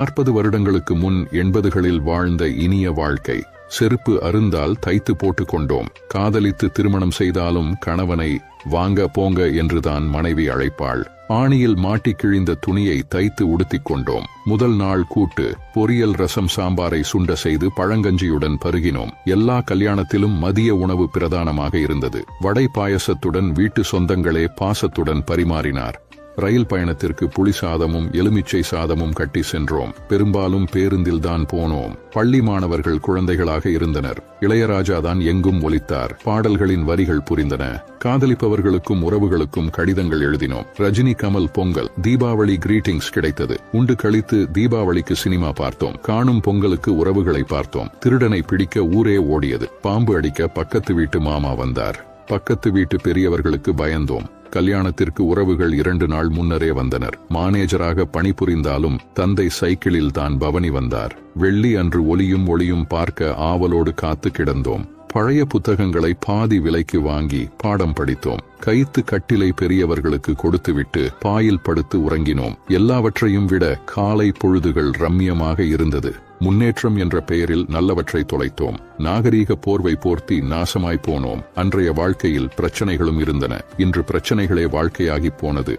நாற்பது வருடங்களுக்கு முன் எண்பதுகளில் வாழ்ந்த இனிய வாழ்க்கை. செருப்பு அருந்தால் தைத்து போட்டுக் கொண்டோம். காதலித்து திருமணம் செய்தாலும் கணவனை வாங்க போங்க என்றுதான் மனைவி அழைப்பாள். ஆணியில் மாட்டி கிழிந்த துணியை தைத்து உடுத்திக் கொண்டோம். முதல் நாள் கூட்டு பொரியல் ரசம் சாம்பாரை சுண்ட செய்து பழங்கஞ்சியுடன் பருகினோம். எல்லா கல்யாணத்திலும் மதிய உணவு பிரதானமாக இருந்தது. வடை பாயசத்துடன் வீட்டு சொந்தங்களே பாசத்துடன் பரிமாறினார். ரயில் பயணத்திற்கு புளி சாதமும் எலுமிச்சை சாதமும் கட்டி சென்றோம். பெரும்பாலும் பேருந்தில் தான் போனோம். பள்ளி மாணவர்கள் குழந்தைகளாக இருந்தனர். இளையராஜா தான் எங்கும் ஒலித்தார். பாடல்களின் வரிகள் புரிந்தன. காதலிப்பவர்களுக்கும் உறவுகளுக்கும் கடிதங்கள் எழுதினோம். ரஜினி கமல் பொங்கல் தீபாவளி கிரீட்டிங்ஸ் கிடைத்தது. உண்டு கழித்து தீபாவளிக்கு சினிமா பார்த்தோம். காணும் பொங்கலுக்கு உறவுகளை பார்த்தோம். திருடனை பிடிக்க ஊரே ஓடியது. பாம்பு அடிக்க பக்கத்து வீட்டு மாமா வந்தார். பக்கத்து வீட்டு பெரியவர்களுக்கு பயந்தோம். கல்யாணத்திற்கு உறவுகள் இரண்டு நாள் முன்னரே வந்தனர். மானேஜராக பணிபுரிந்தாலும் தந்தை சைக்கிளில் தான் பவனி வந்தார். வெள்ளி அன்று ஒளியும் ஒளியும் பார்க்க ஆவலோடு காத்து கிடந்தோம். பழைய புத்தகங்களை பாதி விலைக்கு வாங்கி பாடம் படித்தோம். கைத்து கட்டிலை பெரியவர்களுக்கு கொடுத்துவிட்டு பாயில் படுத்து உறங்கினோம். எல்லாவற்றையும் விட காலை பொழுதுகள் ரம்யமாக இருந்தது. முன்னேற்றம் என்ற பெயரில் நல்லவற்றை தொலைத்தோம். நாகரீக போர்வை போர்த்தி நாசமாய் போனோம். அன்றைய வாழ்க்கையில் பிரச்சனைகளும் இருந்தன. இன்று பிரச்சனைகளே வாழ்க்கையாகி போனது.